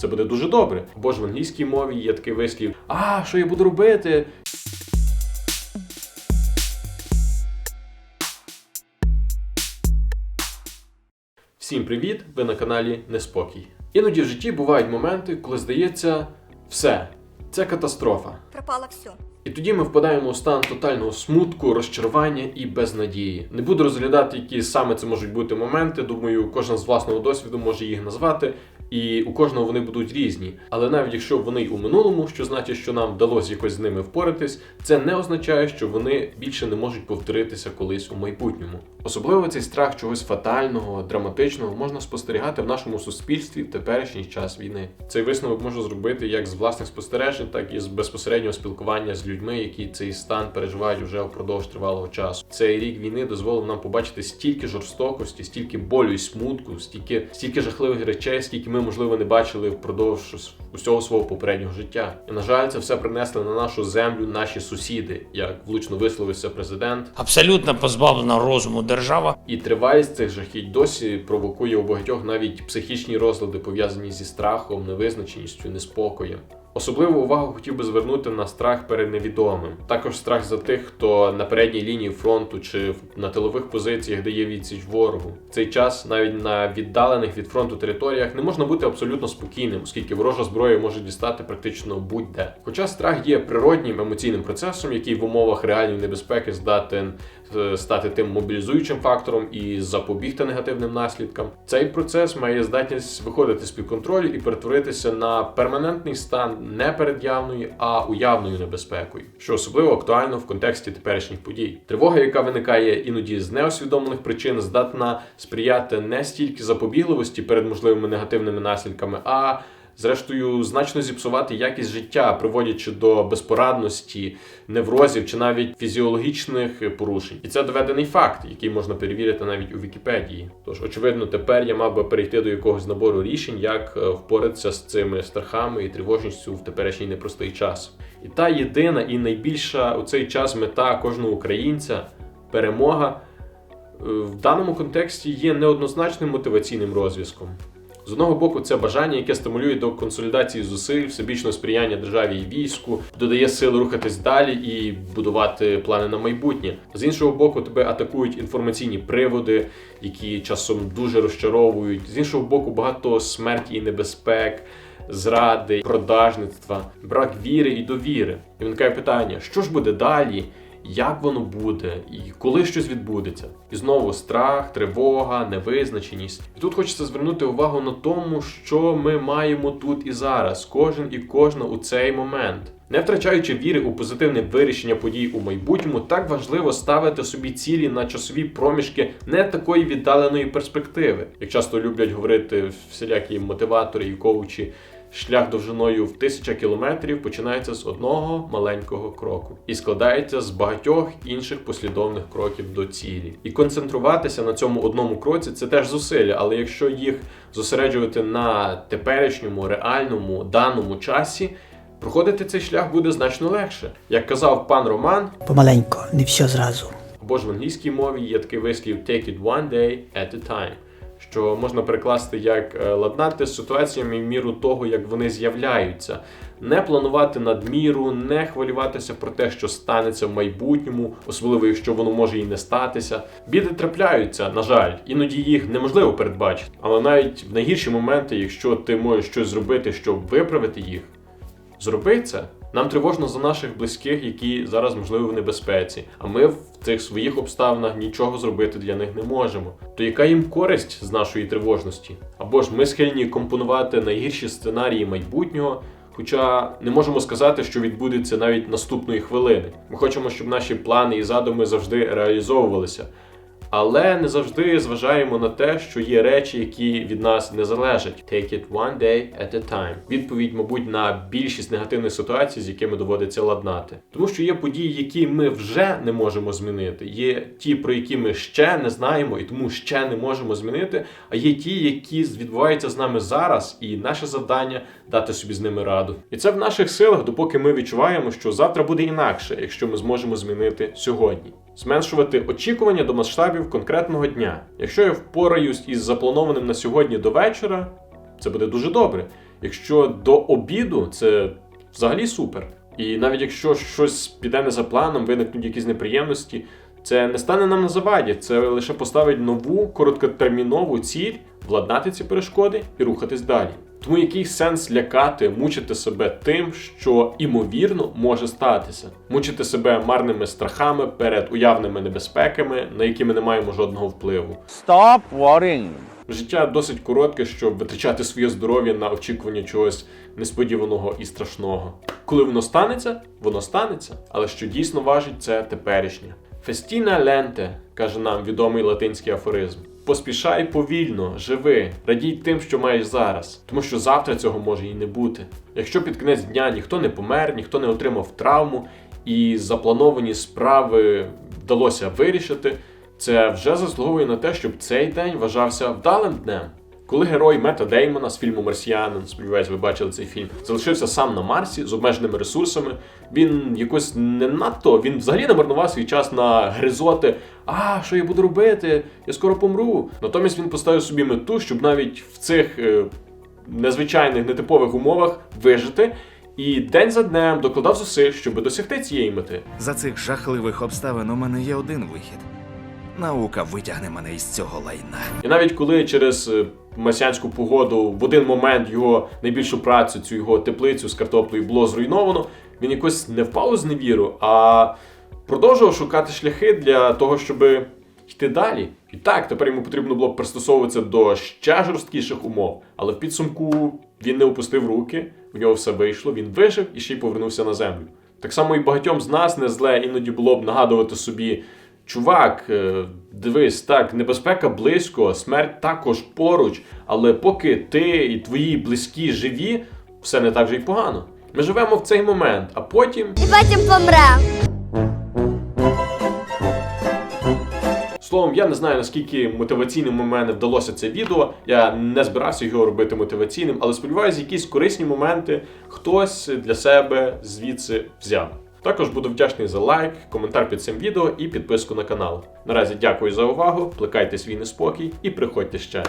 Це буде дуже добре. Або ж в англійській мові є такий вислів: А, що я буду робити? Всім привіт! Ви на каналі Неспокій. Іноді в житті бувають моменти, коли здається, все, це катастрофа. пропало все. І тоді ми впадаємо у стан тотального смутку, розчарування і безнадії. Не буду розглядати, які саме це можуть бути моменти. Думаю, кожен з власного досвіду може їх назвати, і у кожного вони будуть різні. Але навіть якщо вони у минулому, що значить, що нам вдалося якось з ними впоратись, це не означає, що вони більше не можуть повторитися колись у майбутньому. Особливо цей страх чогось фатального, драматичного можна спостерігати в нашому суспільстві в теперішній час війни. Цей висновок можу зробити як з власних спостережень, так і з безпосереднього спілкування з людьми, які цей стан переживають вже впродовж тривалого часу. Цей рік війни дозволив нам побачити стільки жорстокості, стільки болю і смутку, стільки стільки жахливих речей, скільки ми можливо не бачили впродовж усього свого попереднього життя. І на жаль, це все принесли на нашу землю наші сусіди, як влучно висловився президент. абсолютно позбавлена розуму держава. І тривалість цих жахіть досі провокує у багатьох навіть психічні розлади, пов'язані зі страхом, невизначеністю, неспокоєм. Особливу увагу хотів би звернути на страх перед невідомим. Також страх за тих, хто на передній лінії фронту чи на тилових позиціях дає відсіч ворогу. В цей час навіть на віддалених від фронту територіях не можна бути абсолютно спокійним, оскільки ворожа зброя може дістати практично будь-де. Хоча страх є природнім емоційним процесом, який в умовах реальної небезпеки здатен стати тим мобілізуючим фактором і запобігти негативним наслідкам. Цей процес має здатність виходити з під контролю і перетворитися на перманентний стан не перед явною, а уявною небезпекою, що особливо актуально в контексті теперішніх подій. Тривога, яка виникає іноді з неосвідомлених причин, здатна сприяти не стільки запобігливості перед можливими негативними наслідками, а Зрештою, значно зіпсувати якість життя, приводячи до безпорадності, неврозів чи навіть фізіологічних порушень. І це доведений факт, який можна перевірити навіть у Вікіпедії. Тож, очевидно, тепер я мав би перейти до якогось набору рішень, як е, впоратися з цими страхами і тривожністю в теперішній непростий час. І та єдина і найбільша у цей час мета кожного українця перемога. е, В даному контексті є неоднозначним мотиваційним розв'язком. З одного боку, це бажання, яке стимулює до консолідації зусиль, всебічного сприяння державі і війську, додає сил рухатись далі і будувати плани на майбутнє. З іншого боку, тебе атакують інформаційні приводи, які часом дуже розчаровують. З іншого боку, багато смерті і небезпек. Зради, продажництва, брак віри і довіри. І виникає питання: що ж буде далі? Як воно буде, і коли щось відбудеться, і знову страх, тривога, невизначеність. І тут хочеться звернути увагу на тому, що ми маємо тут і зараз, кожен і кожна у цей момент. Не втрачаючи віри у позитивне вирішення подій у майбутньому, так важливо ставити собі цілі на часові проміжки не такої віддаленої перспективи. Як часто люблять говорити всілякі мотиватори і коучі, Шлях довжиною в тисяча кілометрів починається з одного маленького кроку і складається з багатьох інших послідовних кроків до цілі. І концентруватися на цьому одному кроці це теж зусилля, але якщо їх зосереджувати на теперішньому, реальному, даному часі, проходити цей шлях буде значно легше. Як казав пан Роман, Помаленько, не все зразу. або ж в англійській мові є такий вислів «take it one day at a time», що можна перекласти як е, ладнати з ситуаціями в міру того, як вони з'являються, не планувати надміру, не хвилюватися про те, що станеться в майбутньому, особливо якщо воно може і не статися. Біди трапляються, на жаль, іноді їх неможливо передбачити. Але навіть в найгірші моменти, якщо ти можеш щось зробити, щоб виправити їх, зроби це. Нам тривожно за наших близьких, які зараз можливо в небезпеці, а ми в цих своїх обставинах нічого зробити для них не можемо. То яка їм користь з нашої тривожності? Або ж ми схильні компонувати найгірші сценарії майбутнього, хоча не можемо сказати, що відбудеться навіть наступної хвилини. Ми хочемо, щоб наші плани і задуми завжди реалізовувалися. Але не завжди зважаємо на те, що є речі, які від нас не залежать. Take it one day at a time. Відповідь, мабуть, на більшість негативних ситуацій, з якими доводиться ладнати. Тому що є події, які ми вже не можемо змінити. Є ті, про які ми ще не знаємо, і тому ще не можемо змінити. А є ті, які відбуваються з нами зараз, і наше завдання дати собі з ними раду. І це в наших силах, допоки ми відчуваємо, що завтра буде інакше, якщо ми зможемо змінити сьогодні. Зменшувати очікування до масштабів конкретного дня. Якщо я впораюсь із запланованим на сьогодні до вечора, це буде дуже добре. Якщо до обіду, це взагалі супер. І навіть якщо щось піде не за планом, виникнуть якісь неприємності, це не стане нам на заваді, це лише поставить нову короткотермінову ціль владнати ці перешкоди і рухатись далі. Тому який сенс лякати, мучити себе тим, що імовірно може статися, мучити себе марними страхами перед уявними небезпеками, на які ми не маємо жодного впливу. Stop worrying. Життя досить коротке, щоб витрачати своє здоров'я на очікування чогось несподіваного і страшного. Коли воно станеться, воно станеться, але що дійсно важить, це теперішнє. Фестіна ленте, каже нам відомий латинський афоризм. Поспішай повільно, живи, радій тим, що маєш зараз, тому що завтра цього може і не бути. Якщо під кінець дня ніхто не помер, ніхто не отримав травму, і заплановані справи вдалося вирішити, це вже заслуговує на те, щоб цей день вважався вдалим днем. Коли герой Мета Деймона з фільму Марсіанин, сподіваюсь, ви бачили цей фільм, залишився сам на Марсі з обмеженими ресурсами, він якось не надто, він взагалі не свій час на гризоти. А, що я буду робити? Я скоро помру. Натомість він поставив собі мету, щоб навіть в цих е, незвичайних нетипових умовах вижити. І день за днем докладав зусиль, щоб досягти цієї мети. За цих жахливих обставин у мене є один вихід. Наука витягне мене із цього лайна. І навіть коли через е, марсіанську погоду в один момент його найбільшу працю, цю його теплицю з картоплею було зруйновано, він якось не впав з невіру, а продовжував шукати шляхи для того, щоб йти далі. І так, тепер йому потрібно було пристосовуватися до ще жорсткіших умов. Але в підсумку він не опустив руки, в нього все вийшло, він вижив і ще й повернувся на землю. Так само і багатьом з нас не зле іноді було б нагадувати собі. Чувак, е, дивись, так, небезпека близько, смерть також поруч, але поки ти і твої близькі живі, все не так вже й погано. Ми живемо в цей момент, а потім. і потім помре. Словом, я не знаю наскільки мотиваційним у мене вдалося це відео. Я не збирався його робити мотиваційним, але сподіваюся, якісь корисні моменти хтось для себе звідси взяв. Також буду вдячний за лайк, коментар під цим відео і підписку на канал. Наразі дякую за увагу, плекайте свій неспокій і приходьте ще.